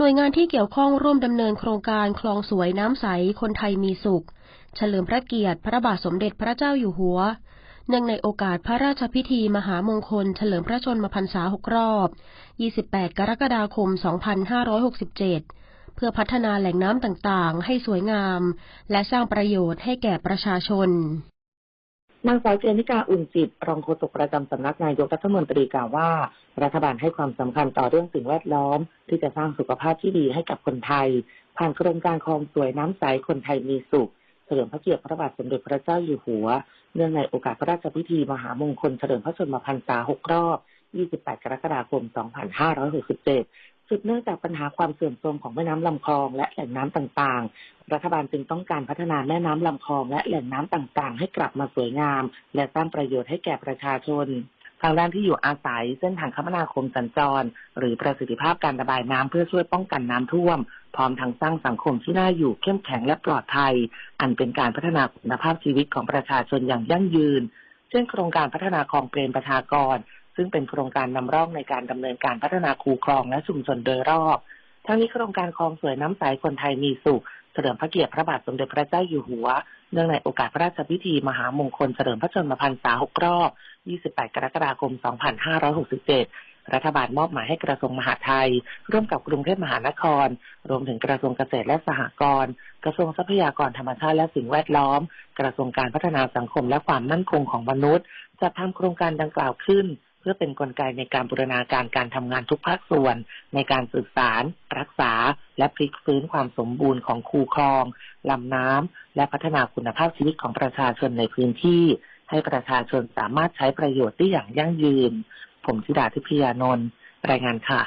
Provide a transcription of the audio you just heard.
หน่วยงานที่เกี่ยวข้องร่วมดำเนินโครงการคลองสวยน้ำใส คนไทยมีสุข เฉลิมพระเกียรติ พระบาทสมเด็จพระเจ้าอยู่หัว เนื่องในโอกาสพระราชพิธีมหามงคล เฉลิมพระชนมพรรษา6รอบ 28 กรกฎาคม 2567 เพื่อพัฒนาแหล่งน้ำต่างๆ ให้สวยงาม และสร้างประโยชน์ให้แก่ประชาชน นางสาวเจนิกาอุ่นจิต รองโฆษกประจำสำนักนายกรัฐมนตรีกล่าวว่า รัฐบาลให้ความสำคัญต่อเรื่องสิ่งแวดล้อม ที่จะสร้างสุขภาพที่ดีให้กับคนไทย ผ่านโครงการคลองสวยน้ำใสคนไทยมีสุขเฉลิมพระเกียรติพระบาทสมเด็จพระเจ้าอยู่หัว เนื่องในโอกาสพระราชพิธีมหามงคลเฉลิมพระชนมพรรษา 6 รอบ 28 กรกฎาคม 2567 สืบเนื่องจากปัญหาความเสื่อมโทรมของแม่น้ำลำคลองและแหล่งน้ำต่างๆ รัฐบาลจึงต้องการพัฒนาแม่น้ำลำคลองและแหล่งน้ำต่างๆ ให้กลับมาสวยงาม และสร้างประโยชน์ให้แก่ประชาชนทางด้านที่อยู่อาศัยเส้นทางคมนาคมสัญจร หรือประสิทธิภาพการระบายน้ำเพื่อช่วยป้องกันน้ำท่วม พร้อมทั้งสร้างสังคมที่น่าอยู่เข้มแข็งและปลอดภัย อันเป็นการพัฒนาคุณภาพชีวิตของประชาชนอย่างยั่งยืน เช่นโครงการพัฒนาคลองเปรมประชากร ซึ่งเป็นโครงการนำร่องในการดำเนินการพัฒนาคูคลองและชุมชนโดยรอบ ทั้งนี้โครงการคลองสวยน้ำใสคนไทยมีสุขเฉลิมพระเกียรติพระบาทสมเด็จพระเจ้าอยู่หัว เนื่องในโอกาสพระราชพิธีมหามงคลเฉลิมพระชนมพรรษา6รอบ 28 กรกฎาคม 2567 รัฐบาลมอบหมายให้กระทรวงมหาดไทย ร่วมกับกรุงเทพมหานคร รวมถึงกระทรวงเกษตรและสหกรณ์ กระทรวงทรัพยากรธรรมชาติและสิ่งแวดล้อม กระทรวงการพัฒนาสังคมและความมั่นคงของมนุษย์จัดทำโครงการดังกล่าวขึ้น เพื่อเป็นนกลไกในการบูรณาการการทำงานทุกภาคส่วน ในการสื่อสาร รักษา และพลิกฟื้นความสมบูรณ์ของคูคลองลำน้ำและพัฒนาคุณภาพชีวิตของประชาชนในพื้นที่ ให้ประชาชนสามารถใช้ประโยชน์ได้อย่างยั่งยืน ผมธิดาทิพยานนท์รายงานค่ะ